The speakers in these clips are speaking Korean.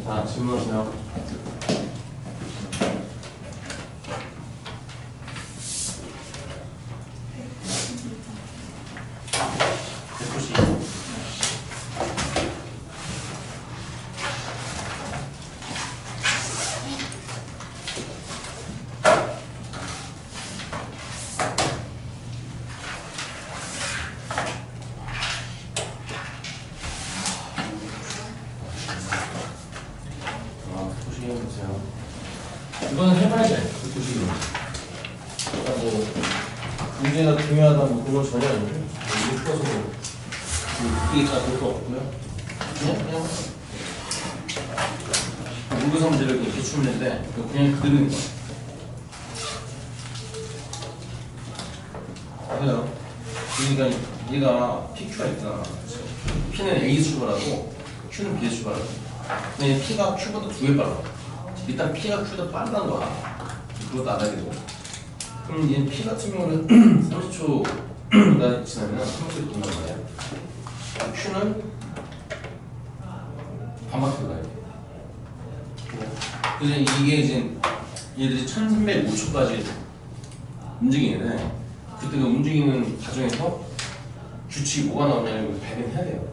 자, 질문하세요. 백구십. 아, 백구십 해보세요. 이거는 해봐야 돼, 백구십은. 그러니까 뭐, 문제가 중요하다, 뭐, 그건 전혀 아니고, 이거 풀어서 뭐, 다 볼거 없고요. 그냥, 그냥, 물구성 문제를 이렇게 추는데, 그냥 그대로인 거야. 그래요. 그러니까 얘가 PQ가 있잖아. P는 A 출발하고 Q는 B 출발하고. 근데 P가 Q보다 두 배 빨라. 일단 P가 Q보다 빠르다는 거야. 그것도 알아야 되고. 그럼 얘 P 같은 경우는 30초가 지나면 30초 돈단 말이야. Q는 반바퀴 돌아야 돼. 그래서 이게 이제 얘들이 1305초까지 움직이는데 그때 그 움직이는 과정에서 규칙이 뭐가 나오냐면 발견해야 돼요.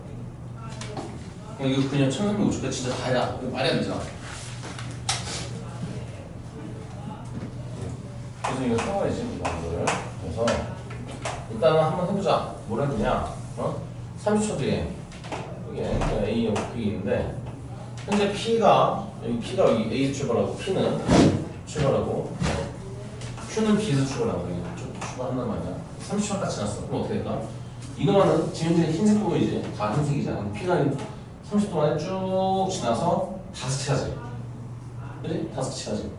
그러니까 이거 그냥 1305초까지 진짜 다야. 말이 안 되잖아. 그래서 이거 써야지 이거를. 그래서 일단은 한번 해보자. 뭐라 그냐? 어? 30초 뒤에 이게 A 여기 있는데 현재 P가 여기 P가 여기 A 출발하고 P는 출발하고 Q는 B에서 출발하고 이쪽 출발한단 말이야. 30초가 지났어. 그럼 어떻게 될까? 이거만은 지금 현재 흰색 부분이지. 다 흰색이잖아. P가 30초 만에 쭉 지나서 다섯 치하지. 그지? 다섯 치하지.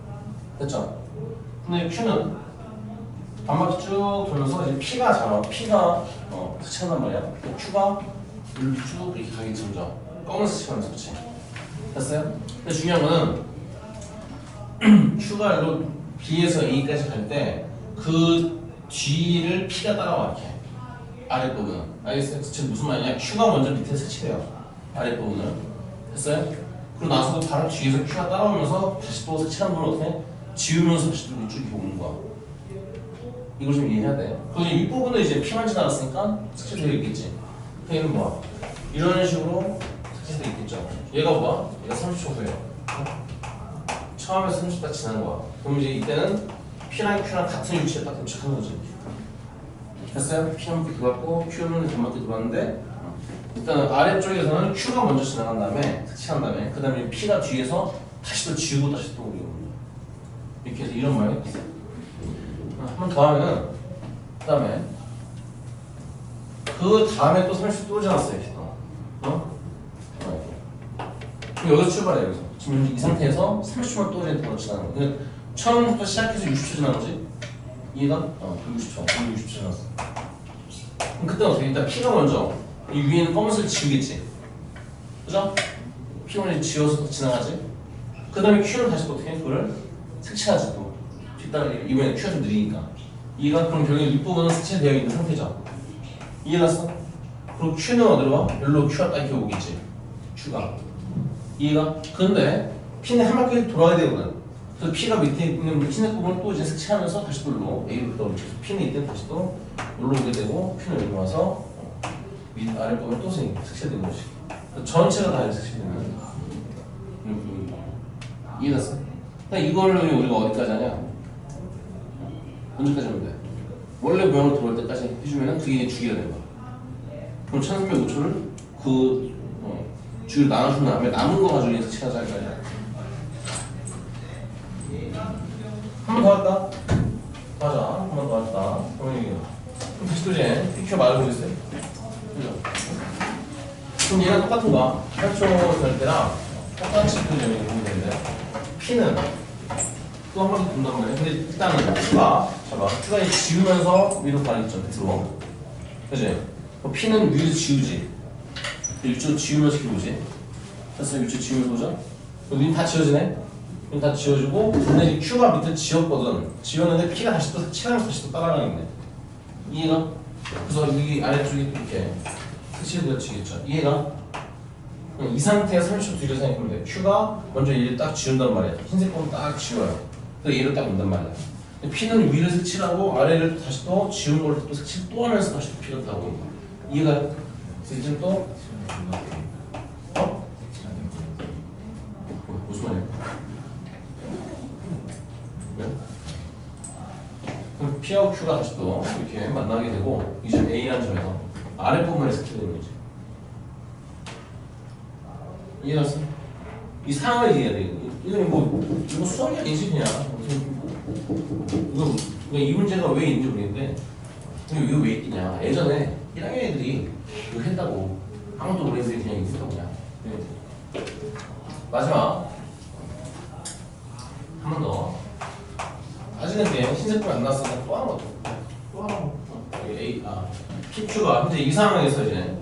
됐죠? 근데 Q는 반바퀴 쭉 돌면서 이제 P가 잡아. P가 어, 스치한단 말이야. Q가 여기 쭉 이렇게 가기 점점 검은색 스치하면서 그치? 됐어요? 근데 중요한 거는 Q가 이로 B에서 A까지 갈 때 그 뒤를 P가 따라와 이렇게 아랫부분은 알겠어요? 지금 무슨 말이냐 Q가 먼저 밑에 스치래요 아랫부분을 됐어요? 그리고 나서도 바로 뒤에서 Q가 따라오면서 다시 또 스치하는 걸 어떻게 해? 지우면서 다시 또 이쪽이 오는 거야 이걸 좀 이해해야 돼요 그리고 이제 윗부분은 이제 P만 지나갔으니까 스치되어 있겠지 그 얘는 뭐야? 이런 식으로 스치되어 있겠죠 얘가 뭐야? 얘가 30초 후에요 처음에 30딱 지난 거야. 그럼 이제 이때는 P랑 Q랑 같은 위치에 딱 도착한 거지. 됐어요? P 한 바퀴 돌았고 Q는 한 바퀴 돌았는데 일단 아래쪽에서는 Q가 먼저 지나간 다음에 터치한 다음에 그 다음에 P가 뒤에서 다시 또 지우고 다시 또 거야. 이렇게 해서 이런 말이 있어. 한번 더 하면은 그 다음에 그 다음에 또 30또 지났어요. 이렇게 또. 어? 어. 여기서 출발해 여기서 지금 이 상태에서 30초만 또더 지나는 거야 처음부터 시작해서 60초 지난 거지 이해가? 어 60초 그럼 60초 지났어 그럼 그때 어떻게 일단 P가 먼저 이 위에는 검은색 지우겠지 그죠? 먼저 지워서 지나가지 그 다음에 Q는 다시 또 어떻게 해? 그걸 또 뒷다리 이번에 Q가 좀 느리니까 이해가? 그럼 결국에 윗부분은 색칠되어 있는 상태죠 이해갔어? 그리고 Q는 어디로 와? 여기로 Q가 딱 이렇게 오겠지 Q가 이해가? 근데 핀이 한 바퀴 돌아야 되거든. 그래서 P가 밑에 있는 흰색 부분을 또 이제 색칠하면서 다시 또 일로 A로 떨어지고 핀이 이때 다시 또 올라오게 되고 Q는 여기 와서 밑 아래 부분을 또 색- 색칠되는 거지. 전체가 다 이렇게 색칠되는 음, 이해됐어? 그러니까 이 거를 우리가 어디까지 하냐? 언제까지 하면 돼? 원래 모양으로 돌아올 때까지 해주면은 그게 주기가 되는 거야. 그럼 1305초를 그 어, 주기로 나눠준 다음에 남은 거 가지고 이제 색칠하자 이거야. 한 번 더 할까? 맞아, 한 번 더 할까? 그럼 이게 그럼 다시 또 이제 말고 있어요. 그죠? 그럼 얘랑 똑같은 거야. 8초 될 때랑 똑같이 보면 되는데 P는 또 한번 본단 말이야. 근데 일단은 Q가 봐봐. Q가 지우면서 위로 가겠죠. 밑으로. 그지? 그럼 P는 위로 지우지. 일조 지우면서 보지. 됐어, 일조 지우면서 보자. 여기 다 지워지네. 여기 다 지워지고, 근데 이 Q가 밑에 지웠거든. 지웠는데 P가 다시 또 칠하면서 다시 또 따라가겠네. 이해가? 그래서 여기 아래쪽이 이렇게 색칠되어지겠죠. 이해가? 그럼 이 상태에서 30초 뒤로 생각하면 돼. Q가 먼저 얘를 딱 지운단 말이야. 흰색 건딱 지워요. 그래서 얘를 딱 온단 말이야. P는 위를 색칠하고 아래를 또 다시 또 지운 걸또 색칠 또 하면서 다시 또 P를 타고 이해가 돼? 그래서 이제 또 어? 뭐, 무슨 말이야? 왜? 그럼 P하고 Q가 다시 또 이렇게 만나게 되고 이 점 A라는 점에서 아랫부분에 스킬되는 거지 이해갔어? 이 상황을 이해해야 돼 이건 뭐 이거 수학이 아니지 그냥 이거, 이거 이 문제가 왜 있는지 모르겠는데 근데 이거 왜 있냐 예전에 1학년 애들이 이거 했다고 아무도 애들이 그냥 이거 했다고 그냥 네. 마지막 한 번 더. 아직은 얘 흰색불 안 났으니까 또 하나 더. 또 하나 A, 아, PQ가 현재 이 상황에서 이제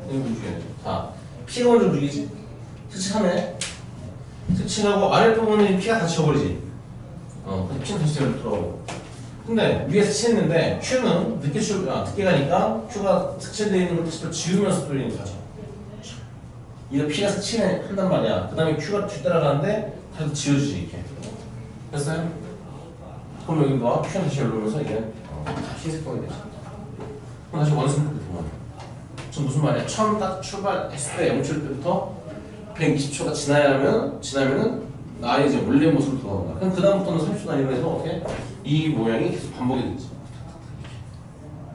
자, P가 먼저 누기지? 스치하네. 스치하고 아랫 부분에 P가 다 지워버리지. 어, P는 다시 제대로 들어오고. 근데 위에 스치했는데 Q는 늦게 치 아, 늦게 가니까 Q가 스치되어 있는 또 지우면서 돌리는 거죠. 이거 P가 스치를 한단 말이야. 그 다음에 Q가 뒤 따라가는데 다시 지워주지 이렇게. 됐어요? 그럼 여기 뭐 Q는 다시 열리면서 이게 어, 흰색 덩이 되지. 그럼 다시 끝에 보면 저 무슨 말이야? 처음 딱 출발했을 때 영출 때부터 120초가 지나야면 지나면은 나의 이제 원래 모습으로 거야. 그럼 그 다음부터는 30초 단위로 해서 어떻게 이 모양이 계속 반복이 되지.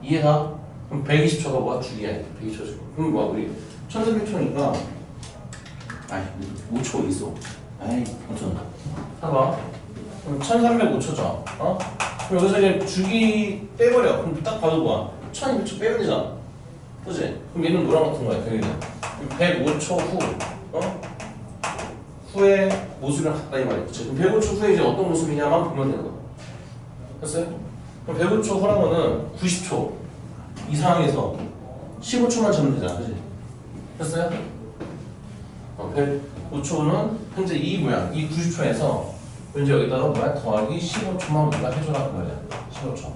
이해가? 그럼 120초가 뭐야? 주기야. 120초. 그럼 뭐야? 우리 1300초니까 아이 5초 있어. 아이 어쩌나. 봐봐. 그럼 1305초죠. 어? 그럼 여기서 이제 주기 빼버려. 그럼 딱 봐도 뭐야? 1200초 빼면 되잖아. 그지? 그럼 얘는 뭐랑 같은 거야? 여기는 105초 후. 어? 후에 모습이랑 같다 이. 그치? 그럼 105초 후에 이제 어떤 모습이냐만 보면 되는 거야. 됐어요? 그럼 105초 후라고는 90초 이 상황에서 15초만 잡으면 되잖아. 그지? 됐어요? 어, 105초는 현재 이 모양, 이 90초에서 이제 여기다가 뭐야? 더하기 15초만 우리가 해줘라 그 말이야. 15초.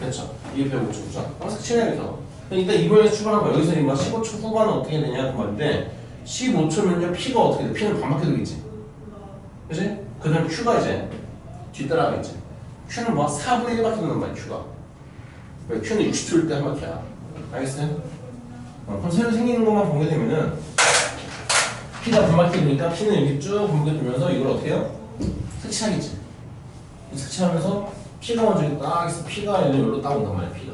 됐죠? 이게 105초죠. 항상 친해야죠. 일단 이번에 출발한 거 여기서 뭐 15초 후반은 어떻게 되냐 그 말인데 15초면요 P가 어떻게 돼? P는 반바퀴 돌겠지. 그지? 그 다음 Q가 이제 뒤따라가겠지. Q는 뭐 4분의 1바퀴 도는 거야 Q가. 왜? Q는 60초일 때 한 바퀴야. 알겠어요? 어, 그럼 새로 생기는 것만 보게 되면은 P가 반바퀴 도니까 P는 이렇게 쭉 반바퀴 돌면서 이걸 어떻게 해요? 색칠하겠지. 색칠하면서 P가 먼저 딱 있어. P가 여기로 딱 온단 말이야 P가.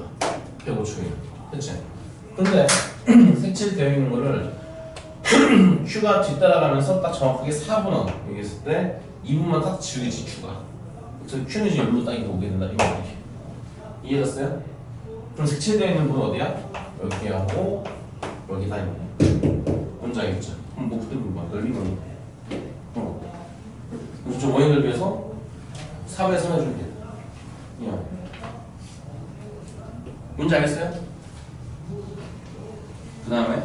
105초에. 그치? 근데 색칠되어 있는 거를 Q가 뒤따라가면서 딱 정확하게 4분원 여기 있을 때 2분만 딱 지우겠지 Q가. 그래서 Q는 이제 여기로 딱 이렇게 오게 된다. 이거 이렇게. 이해됐어요? 그럼 색칠되어 있는 분은 어디야? 여기 하고 여기다 이거. 뭔지 알겠죠? 그럼 뭐 그때 뭐 넓이면 어. 그래서 좀 원인을 위해서 4분의 3 해줄게. 이야. 뭔지 알겠어요? 그 다음에